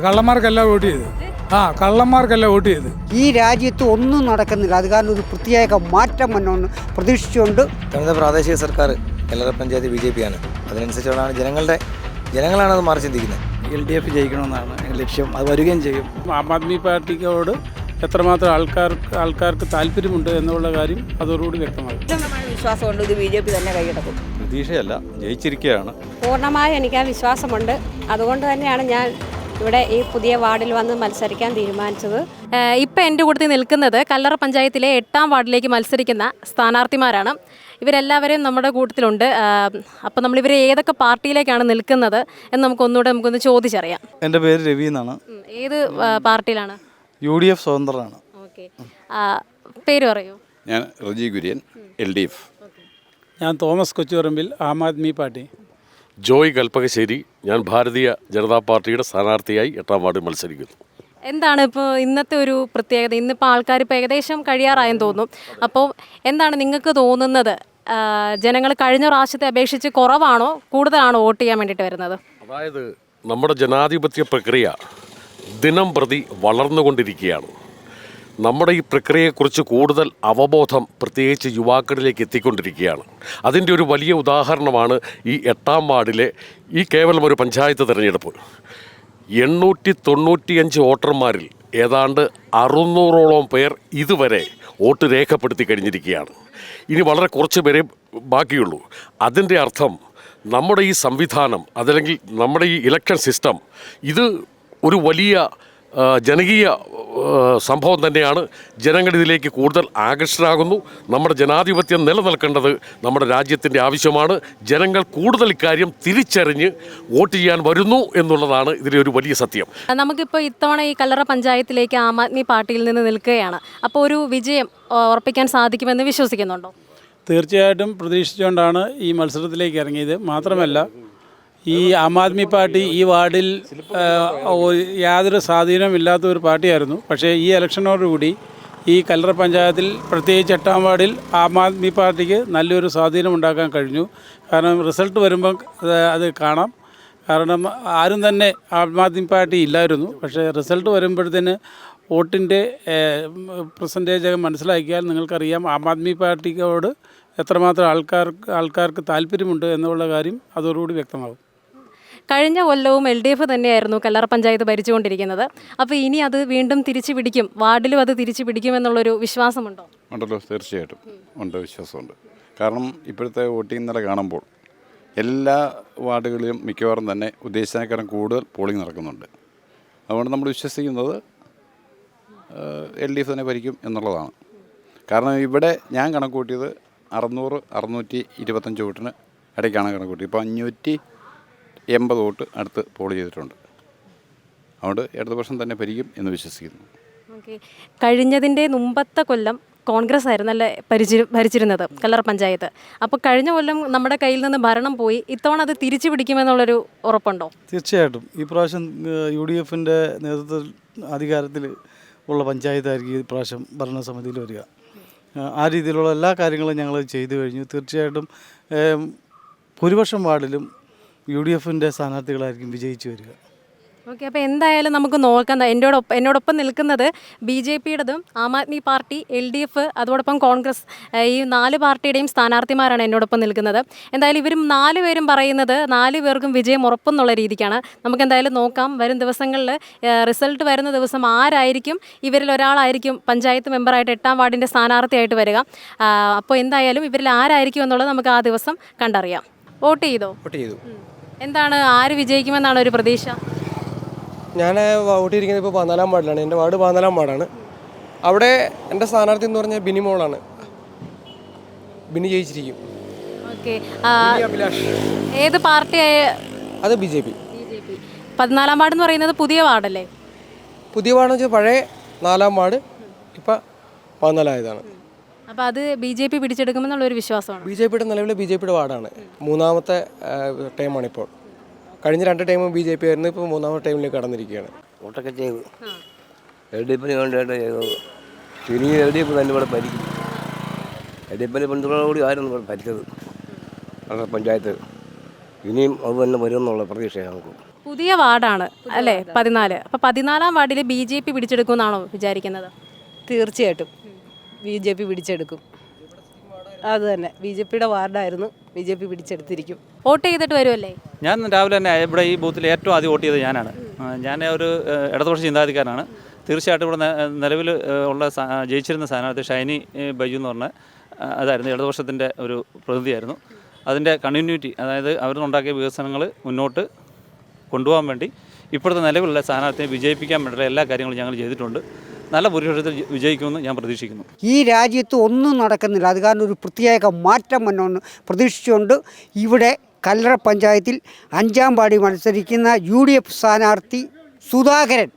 കള്ളന്മാർക്കല്ല vote ചെയ്ത്. ആ കള്ളന്മാർക്കെല്ലാം vote ചെയ്ത്. ഈ രാജ്യത്ത് ഒന്നും നടക്കുന്നില്ല. അത് കാരണം ഒരു പ്രത്യേക മാറ്റം വന്നോന്ന് പ്രതീക്ഷിച്ചുകൊണ്ട് ഇത്തവണത്തെ പ്രാദേശിക സർക്കാർ Kallara panchayat B J P ആണ് അതിനനുസരിച്ചുള്ളതാണ് ജനങ്ങളുടെ ജനങ്ങളാണ് അത് മാറി ചിന്തിക്കുന്നത്. എൽ ഡി എഫ് ജയിക്കണമെന്നാണ് ലക്ഷ്യം. അത് വരികയും ചെയ്യും. ആം ആദ്മി പാർട്ടിക്കോട് എത്രമാത്രം ആൾക്കാർക്ക് ആൾക്കാർക്ക് താല്പര്യമുണ്ട് എന്നുള്ള കാര്യം അതോടുകൂടി വ്യക്തമാകും. വിശ്വാസമുണ്ട്. ഇത് ബി ജെ പി തന്നെ കൈയടക്കും പ്രതീക്ഷയല്ല. ജയിച്ചിരിക്കുകയാണ്. പൂർണമായും എനിക്ക് ആ വിശ്വാസമുണ്ട്. അതുകൊണ്ട് തന്നെയാണ് ഞാൻ ഇവിടെ ഈ പുതിയ വാർഡിൽ വന്ന് മത്സരിക്കാൻ തീരുമാനിച്ചത്. ഇപ്പം എന്റെ കൂട്ടത്തിൽ നിൽക്കുന്നത് കല്ലറ പഞ്ചായത്തിലെ എട്ടാം വാർഡിലേക്ക് മത്സരിക്കുന്ന സ്ഥാനാർത്ഥിമാരാണ്. ഇവരെല്ലാവരെയും നമ്മുടെ കൂട്ടത്തിലുണ്ട്. അപ്പം ഇവരെ ഏതൊക്കെ പാർട്ടിയിലേക്കാണ് നിൽക്കുന്നത് എന്ന് നമുക്ക് ഒന്നുകൂടെ നമുക്കൊന്ന് ചോദിച്ചറിയാം. എന്റെ പേര് രവി എന്നാണ്. ഏത് പാർട്ടിയിലാണ്? യു ഡി എഫ് സ്വതന്ത്രനാണ്. ഓക്കെ. പേര് പറയൂ. ഞാൻ Reji Kurian L D F. ഞാൻ Thomas Kochuparambil Aam Aadmi party. Joy Kalpakassery ഞാൻ ഭാരതീയ ജനതാ പാർട്ടിയുടെ സ്ഥാനാർത്ഥിയായി എട്ടാം വാർഡിൽ മത്സരിക്കുന്നു. എന്താണ് ഇപ്പോൾ ഇന്നത്തെ ഒരു പ്രത്യേകത? ഇന്നിപ്പോൾ ആൾക്കാർ ഇപ്പോൾ ഏകദേശം കഴിയാറായെന്ന് തോന്നും അപ്പോൾ എന്താണ് നിങ്ങൾക്ക് തോന്നുന്നത്? ജനങ്ങൾ കഴിഞ്ഞ പ്രാവശ്യത്തെ അപേക്ഷിച്ച് കുറവാണോ? കൂടുതലാണോ വോട്ട് ചെയ്യാൻ വേണ്ടിയിട്ട് വരുന്നത്? അതായത് നമ്മുടെ ജനാധിപത്യ പ്രക്രിയ ദിനം പ്രതി വളർന്നുകൊണ്ടിരിക്കുകയാണ്. നമ്മുടെ ഈ പ്രക്രിയയെക്കുറിച്ച് കൂടുതൽ അവബോധം പ്രത്യേകിച്ച് യുവാക്കളിലേക്ക് എത്തിക്കൊണ്ടിരിക്കുകയാണ്. അതിന്റെ ഒരു വലിയ ഉദാഹരണമാണ് ഈ എട്ടാം വാർഡിലെ ഈ കേവലം ഒരു പഞ്ചായത്ത് തിരഞ്ഞെടുപ്പ്. എണ്ണൂറ്റി തൊണ്ണൂറ്റിയഞ്ച് വോട്ടർമാരിൽ ഏതാണ്ട് അറുന്നൂറോളം പേർ ഇതുവരെ വോട്ട് രേഖപ്പെടുത്തി കഴിഞ്ഞിരിക്കുകയാണ്. ഇനി വളരെ കുറച്ച് പേരെ ബാക്കിയുള്ളൂ. അതിന്റെ അർത്ഥം നമ്മുടെ ഈ സംവിധാനം അതല്ലെങ്കിൽ നമ്മുടെ ഈ ഇലക്ഷൻ സിസ്റ്റം ഇത് ഒരു വലിയ ജനകീയ സംഭവം തന്നെയാണ്. ജനങ്ങൾ ഇതിലേക്ക് കൂടുതൽ ആകർഷരാകുന്നു നമ്മുടെ ജനാധിപത്യം നിലനിൽക്കേണ്ടത് നമ്മുടെ രാജ്യത്തിന്റെ ആവശ്യമാണ്. ജനങ്ങൾ കൂടുതൽ ഇക്കാര്യം തിരിച്ചറിഞ്ഞ് വോട്ട് ചെയ്യാൻ വരുന്നു എന്നുള്ളതാണ് ഇതിലെ ഒരു വലിയ സത്യം. നമുക്കിപ്പോൾ ഇത്തവണ ഈ കല്ലറ പഞ്ചായത്തിലേക്ക് ആം ആദ്മി പാർട്ടിയിൽ നിന്ന് നിൽക്കുകയാണ്. അപ്പോൾ ഒരു വിജയം ഉറപ്പിക്കാൻ സാധിക്കുമെന്ന് വിശ്വസിക്കുന്നുണ്ടോ? തീർച്ചയായിട്ടും പ്രതീക്ഷിച്ചുകൊണ്ടാണ് ഈ മത്സരത്തിലേക്ക് ഇറങ്ങിയത്. മാത്രമല്ല ഈ ആം ആദ്മി പാർട്ടി ഈ വാർഡിൽ യാതൊരു സ്വാധീനമില്ലാത്ത ഒരു പാർട്ടിയായിരുന്നു. പക്ഷേ ഈ ഇലക്ഷനോടുകൂടി ഈ കല്ലറ പഞ്ചായത്തിൽ പ്രത്യേകിച്ച് എട്ടാം വാർഡിൽ ആം ആദ്മി പാർട്ടിക്ക് നല്ലൊരു സ്വാധീനം ഉണ്ടാക്കാൻ കഴിഞ്ഞു. കാരണം റിസൾട്ട് വരുമ്പം അത് കാണാം. കാരണം ആരും തന്നെ ആം ആദ്മി പാർട്ടി ഇല്ലായിരുന്നു. പക്ഷേ റിസൾട്ട് വരുമ്പോഴത്തേന് വോട്ടിന്റെ പെർസെന്റേജ് മനസ്സിലാക്കിയാൽ നിങ്ങൾക്കറിയാം ആം ആദ്മി പാർട്ടിയോട് എത്രമാത്രം ആൾക്കാർക്ക് ആൾക്കാർക്ക് താല്പര്യമുണ്ട് എന്നുള്ള കാര്യം അതോടുകൂടി വ്യക്തമാകും. കഴിഞ്ഞ കൊല്ലവും എൽ ഡി എഫ് തന്നെയായിരുന്നു കല്ലറ പഞ്ചായത്ത് ഭരിച്ചുകൊണ്ടിരിക്കുന്നത്. അപ്പോൾ ഇനി അത് വീണ്ടും തിരിച്ചു പിടിക്കും? വാർഡിലും അത് തിരിച്ചു പിടിക്കുമെന്നുള്ളൊരു വിശ്വാസമുണ്ടോ? ഉണ്ടല്ലോ തീർച്ചയായിട്ടും. ഉണ്ട് വിശ്വാസമുണ്ട്. കാരണം ഇപ്പോഴത്തെ വോട്ടിംഗ് നില കാണുമ്പോൾ എല്ലാ വാർഡുകളിലും മിക്കവാറും തന്നെ ഉദ്ദേശിച്ചതിനേക്കാളും കൂടുതൽ പോളിംഗ് നടക്കുന്നുണ്ട്. അതുകൊണ്ട് നമ്മൾ വിശ്വസിക്കുന്നത് എൽ ഡി എഫ് തന്നെ ഭരിക്കും എന്നുള്ളതാണ്. കാരണം ഇവിടെ ഞാൻ കണക്കൂട്ടിയത് അറുന്നൂറ് അറുന്നൂറ്റി ഇരുപത്തഞ്ച് വോട്ടിന് ഇടയ്ക്കാണ് കണക്ക് കൂട്ടിയത് ഇപ്പോൾ അഞ്ഞൂറ്റി എൺപത് വോട്ട് അടുത്ത് പോൾ ചെയ്തിട്ടുണ്ട്. അതുകൊണ്ട് ഇടതുപക്ഷം തന്നെ ഭരിക്കും എന്ന് വിശ്വസിക്കുന്നു. ഓക്കെ. കഴിഞ്ഞതിന്റെ മുമ്പത്തെ കൊല്ലം കോൺഗ്രസ് ആയിരുന്നല്ലേ ഭരിച്ചി ഭരിച്ചിരുന്നത് കല്ലറ പഞ്ചായത്ത്. അപ്പോൾ കഴിഞ്ഞ കൊല്ലം നമ്മുടെ കയ്യിൽ നിന്ന് ഭരണം പോയി ഇത്തവണ അത് തിരിച്ചു പിടിക്കുമെന്നുള്ളൊരു ഉറപ്പുണ്ടോ? തീർച്ചയായിട്ടും. ഈ പ്രാവശ്യം യു ഡി എഫിന്റെ നേതൃത്വത്തിൽ അധികാരത്തിൽ ഉള്ള പഞ്ചായത്തായിരിക്കും ഈ പ്രാവശ്യം ഭരണസമിതിയിൽ വരിക. ആ, രീതിയിലുള്ള എല്ലാ കാര്യങ്ങളും ഞങ്ങൾ ചെയ്തു കഴിഞ്ഞു. തീർച്ചയായിട്ടും ഭൂരിപക്ഷം വാർഡിലും യു ഡി എഫിന്റെ സ്ഥാനാർത്ഥികളായിരിക്കും വിജയിച്ചു വരിക. ഓക്കെ അപ്പോൾ എന്തായാലും നമുക്ക് നോക്കാം. എന്നോടൊപ്പം എന്നോടൊപ്പം നിൽക്കുന്നത് B J പിയുടേതും Aam Aadmi party L D F അതോടൊപ്പം കോൺഗ്രസ് ഈ നാല് പാർട്ടിയുടെയും സ്ഥാനാർത്ഥിമാരാണ് എന്നോടൊപ്പം നിൽക്കുന്നത്. എന്തായാലും ഇവരും നാല് പേരും പറയുന്നത് നാല് പേർക്കും വിജയം ഉറപ്പെന്നുള്ള രീതിക്കാണ്. നമുക്ക് എന്തായാലും നോക്കാം. വരും ദിവസങ്ങളിൽ റിസൾട്ട് വരുന്ന ദിവസം ആരായിരിക്കും? ഇവരിൽ ഒരാളായിരിക്കും പഞ്ചായത്ത് മെമ്പറായിട്ട് എട്ടാം വാർഡിന്റെ സ്ഥാനാർത്ഥിയായിട്ട് വരിക. അപ്പോൾ എന്തായാലും ഇവരിൽ ആരായിരിക്കും എന്നുള്ളത് നമുക്ക് ആ ദിവസം കണ്ടറിയാം. വോട്ട് ചെയ്തോ? വോട്ട് ചെയ്തു. എന്താണ് ആര് വിജയിക്കുമെന്നാണ് ഒരു പ്രതീക്ഷ? ഞാൻ വോട്ട് ഇപ്പോൾ പതിനാലാം വാർഡിലാണ്. എന്റെ വാർഡ് പതിനാലാം വാർഡാണ്. അവിടെ എന്റെ സ്ഥാനാർത്ഥി എന്ന് പറഞ്ഞാൽ ബിനി മോളാണ്. ബിനി ജയിച്ചിരിക്കും. ഏത് പാർട്ടി അത് ബി ജെ പി. പതിനാലാം വാർഡ് എന്ന് പറയുന്നത് പുതിയ വാർഡല്ലേ? പുതിയ വാർഡെന്ന് വെച്ചാൽ പഴയ നാലാം വാർഡ് ഇപ്പം പതിനാലായതാണ്. അപ്പോൾ അത് ബി ജെ പി പിടിച്ചെടുക്കുമെന്നുള്ളൊരു വിശ്വാസമാണ്. ബി ജെ പിയുടെ നിലവിൽ ബി ജെ പിയുടെ വാർഡാണ്. മൂന്നാമത്തെ ടൈമാണ് ഇപ്പോൾ. കഴിഞ്ഞ രണ്ട് ടൈമും ബി ജെ പി ആയിരുന്നു ഇപ്പോൾ മൂന്നാമത്തെ ടൈമിലേക്ക് കടന്നിരിക്കുകയാണ്. വോട്ടൊക്കെ ചെയ്തു. എൽ ഡി എഫിന് വേണ്ടിയിട്ട് ചെയ്തത്. ഇനി എൽ ഡി എഫ് തന്നെ ഇവിടെ ഭരിക്കും. എൽ ഡി എഫിന്റെ പിന്തുണയോടുകൂടി ആയിരുന്നു ഇവിടെ ഭരിച്ചത്? നമ്മുടെ പഞ്ചായത്ത്. ഇനിയും അത് തന്നെ വരുമെന്നുള്ള പ്രതീക്ഷയാണ് നമുക്ക് പുതിയ വാർഡാണ് അല്ലേ? പതിനാല്. അപ്പോൾ പതിനാലാം വാർഡിൽ ബി ജെ പി പിടിച്ചെടുക്കുമെന്നാണോ വിചാരിക്കുന്നത്? തീർച്ചയായിട്ടും. ബി ജെ പി പിടിച്ചെടുക്കും. അത് തന്നെ. ബി ജെ പിയുടെ വാർഡായിരുന്നു ബി ജെ പി പിടിച്ചെടുത്തിരിക്കും. വോട്ട് ചെയ്തിട്ട് വരുമല്ലേ ഞാൻ രാവിലെ തന്നെ ഇവിടെ ഈ ബൂത്തിൽ ഏറ്റവും ആദ്യം വോട്ട് ചെയ്തത് ഞാനാണ്. ഞാൻ ഒരു ഇടതുപക്ഷ ചിന്താധികാരനാണ് തീർച്ചയായിട്ടും ഇവിടെ നിലവിൽ ഉള്ള ജയിച്ചിരുന്ന സ്ഥാനാർത്ഥി ഷൈനി ബൈജു എന്ന് പറഞ്ഞ അതായിരുന്നു ഇടതുപക്ഷത്തിന്റെ ഒരു പ്രതിനിധിയായിരുന്നു. അതിന്റെ കണ്ടിന്യൂറ്റി അതായത് അവരുണ്ടാക്കിയ വികസനങ്ങൾ മുന്നോട്ട് കൊണ്ടുപോകാൻ വേണ്ടി ഇപ്പോഴത്തെ നിലവിലുള്ള സ്ഥാനാർത്ഥിയെ വിജയിപ്പിക്കാൻ വേണ്ടിയുള്ള എല്ലാ കാര്യങ്ങളും ഞങ്ങൾ ചെയ്തിട്ടുണ്ട്. നല്ല ഭൂരിപക്ഷത്തിൽ വിജയിക്കുമെന്ന് ഞാൻ പ്രതീക്ഷിക്കുന്നു. ഈ രാജ്യത്ത് ഒന്നും നടക്കുന്നില്ല. അത് കാരണം ഒരു പ്രത്യേക മാറ്റം വന്നോന്ന് പ്രതീക്ഷിച്ചുകൊണ്ട് ഇവിടെ കല്ലറ പഞ്ചായത്തിൽ അഞ്ചാം പാടി മത്സരിക്കുന്ന യു ഡി എഫ് സ്ഥാനാർത്ഥി സുധാകരൻ